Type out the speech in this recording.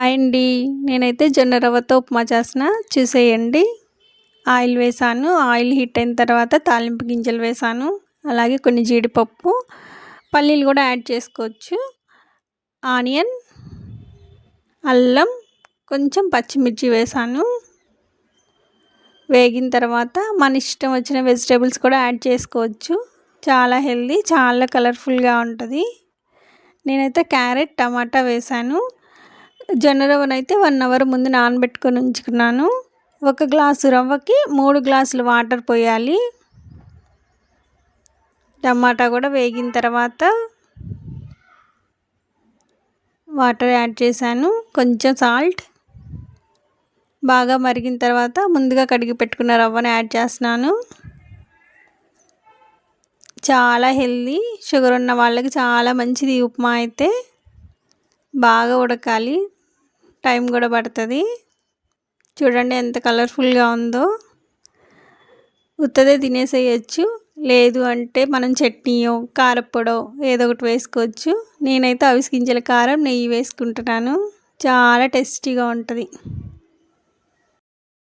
అండి నేనైతే జొన్న రవ్వతో ఉప్మా చేసిన చూసేయండి. ఆయిల్ వేసాను. ఆయిల్ హీట్ అయిన తర్వాత తాలింపు గింజలు వేసాను. అలాగే కొన్ని జీడిపప్పు. పల్లీలు కూడా యాడ్ చేసుకోవచ్చు. ఆనియన్ అల్లం కొంచెం పచ్చిమిర్చి వేసాను. వేగిన తర్వాత మన ఇష్టం వచ్చిన వెజిటేబుల్స్ కూడా యాడ్ చేసుకోవచ్చు. చాలా హెల్దీ చాలా కలర్ఫుల్గా ఉంటుంది. నేనైతే క్యారెట్ టమాటా వేసాను. జొన్న రవ్వనైతే వన్ అవర్ ముందు నానబెట్టుకొని ఉంచుకున్నాను. ఒక గ్లాసు రవ్వకి మూడు గ్లాసులు వాటర్ పోయాలి. టమాటా కూడా వేగిన తర్వాత వాటర్ యాడ్ చేశాను. కొంచెం సాల్ట్ బాగా మరిగిన తర్వాత ముందుగా కడిగి పెట్టుకున్న రవ్వను యాడ్ చేస్తున్నాను. చాలా హెల్దీ షుగర్ ఉన్న వాళ్ళకి చాలా మంచిది ఉప్మా అయితే. బాగా ఉడకాలి. టైం కూడా పడుతుంది. చూడండి ఎంత కలర్ఫుల్గా ఉందో. ఉత్తదే తినేసేయచ్చు. లేదు అంటే మనం చట్నీయో కారప్పొడో ఏదో ఒకటి వేసుకోవచ్చు. నేనైతే అవిసి గింజల కారం నెయ్యి వేసుకుంటున్నాను. చాలా టేస్టీగా ఉంటుంది.